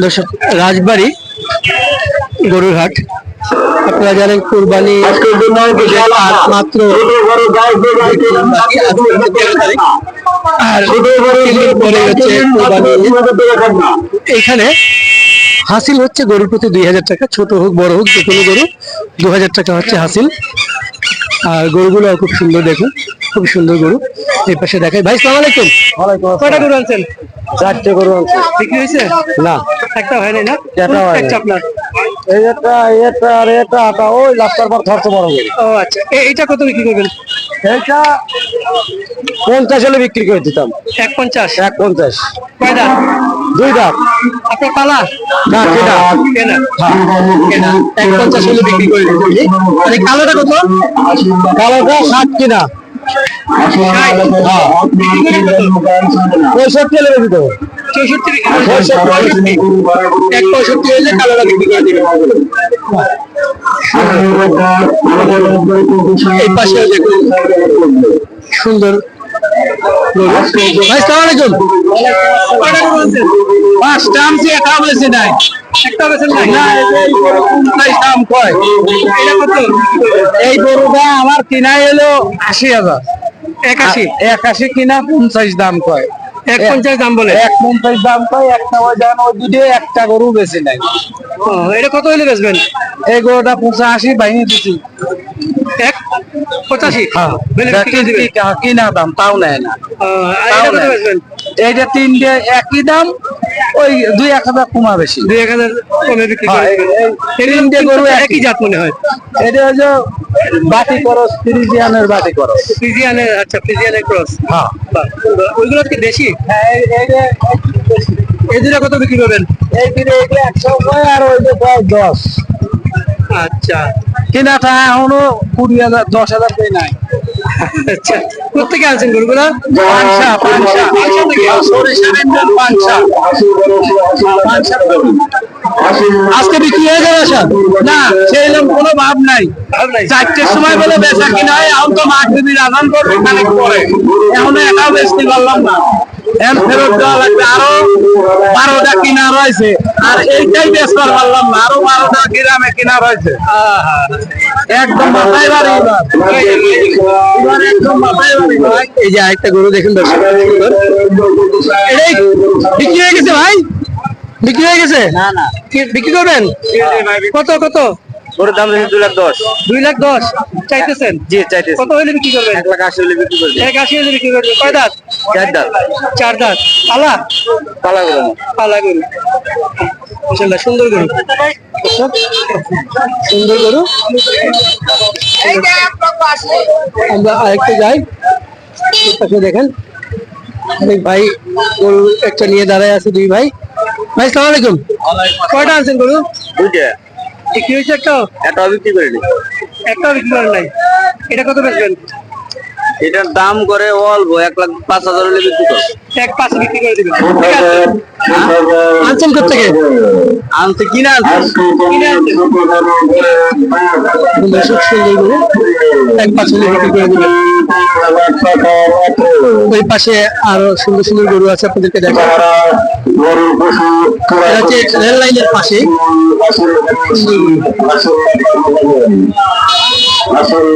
দর্শক রাজবাড়ি গরুর হাট আপনারা জানেন কোরবানি মাত্র। আর। এখানে হাসিল হচ্ছে গরুর প্রতি দুই হাজার টাকা ছোট হোক বড় হোক যে কোনো গরু দু হাজার টাকা হচ্ছে হাসিল। আর গরুগুলো খুব সুন্দর দেখুন খুব সুন্দর গরু। এই পাশে দেখাই। ভাই সালাম আলাইকুম। কয়টা গরু আনছেন? চারটে গরু আছে বিক্রি হয়েছে? না। একটা হয়নি না? হয়নি। একটা আপনার? এই একটা এটা আর এটা আটা ওই রাস্তার পর ধরতে বড় গরু ও আচ্ছা। এইটা কত বিক্রি করবেন? এইটা পঞ্চাশ হলে বিক্রি করে দিতাম। এক পঞ্চাশ? এক পঞ্চাশ। কয় দাঁত? দুই দাঁত। আপনার পালা? না কেনা। কেনা কেনা এক পঞ্চাশ হলে বিক্রি করে এই কালোটা কত? কালোটা ষাট কিনা। পঁয়ষট্টি হলে বিক্রি দেবো চৌষট্টি বিক্রি করে দিবেন। এক পঁয়ষট্টি হলে কালোটা বিক্রি করে এই পাশে সুন্দর পাঁচটা আমছি একটা বেশি নাই একটা বেছেন নাই। দাম কয়? এটা কত? এই গরুটা আমার কিনাই এলো আশি হাজার। একাশি? একাশি কিনা পঞ্চাশ দাম কয়। এক পঞ্চাশ দাম বলে? এক পঞ্চাশ দাম কয় একটা ওই দাম ওই দুটো একটা গরু বেশি নাই এটা কত হলে বেচবেন? এই গরুটা পঁচাশি বাইনে দিছি। এক? পঁচাশি? হ্যাঁ। কিনা দাম তাও নেয় না। এইটা তিনটে একই দাম ওই দুই এক হাজার কমা বেশি। দুই এক হাজার কমে বিক্রি করে। হ্যাঁ, এগুলো তিনটে গরু একই জাত মনে হয়। এটা হচ্ছে বাটি করস ফ্রিজিয়ানের বাটি করস। ফ্রিজিয়ানের আচ্ছা ফ্রিজিয়ানের ক্রস। হ্যাঁ। ওইগুলো কি দেশি? হ্যাঁ, এই- দুটা কত বিক্রি করবেন? এই দিনে এইটা একশো আর ওই যে কয় দশ। আচ্ছা। কিনাটা এখনও কুড়ি হাজার দশ হাজার নাই। আচ্ছা। কোথেকে আনছেন গরুগুলো? পাঁচশা পাঁচশা পাঁচশা থেকে? পাঁচশা পাঁচশা আজকে বিক্রি হয়ে যাবে স্যার না সেইরকম কোনো ভাব নাই। চারটের সময় বলে বেচা কিনা হয়, এখন তো মাঠ যদি রাজান করবে, খানিক পরে। এখন এটাও বেচতে পারলাম না। এখন ফেরত দেওয়া লাগবে আরও বারোটা কিনা রয়েছে। আর এইটাই বেচবার পারলাম না আরও বারোটা গ্রামে কিনা রয়েছে। একদম মাথায় বাড়ি এবার এবার একদম মাথায় বাড়ি ভাই এই যে আরেকটা গরু দেখুন এটাই বিক্রি হয়ে গেছে ভাই? বিক্রি হয়ে গেছে? না না। বিক্রি করবেন? কত কত? ওর দাম দুই লাখ দশ। দুই লাখ দশ। চাইতেছেন? জি কত হলে বিক্রি করবেন? এক লাখ আশি হলে বিক্রি করে এক আশি হলে বিক্রি করবেন কয় দাঁত? চার দাম চার দাঁত পালা? পালা না পালা গরু। মাশাআল্লাহ, সুন্দর গরু। সুন্দর গরু। আমরা আরেকটু যাই। পাশে দেখেন। অনেক ভাই গরু একটা নিয়ে দাঁড়ায় আছে দুই ভাই। ভাই সালাম আলাইকুম। কয়টা আনছেন গরু? দুইটা। বিক্রি হয়েছে একটা? একটা বিক্রি করে দিই একটাও বিক্রি করেন নাই। এটা কত বেচবেন? এটার দাম করে অল্প এক লাখ পাঁচ হাজার হলে বিক্রি করো। এক পাশে বিক্রি করে দিবেন আনছেন কোথেকে আনতে কিনা আনছেন দর্শক সুন্দর গরু বিক্রি করে দিবেন ওই পাশে আরও সুন্দর সুন্দর গরু আছে আপনাদেরকে দেখা এটা রেল লাইনের পাশে। আসলে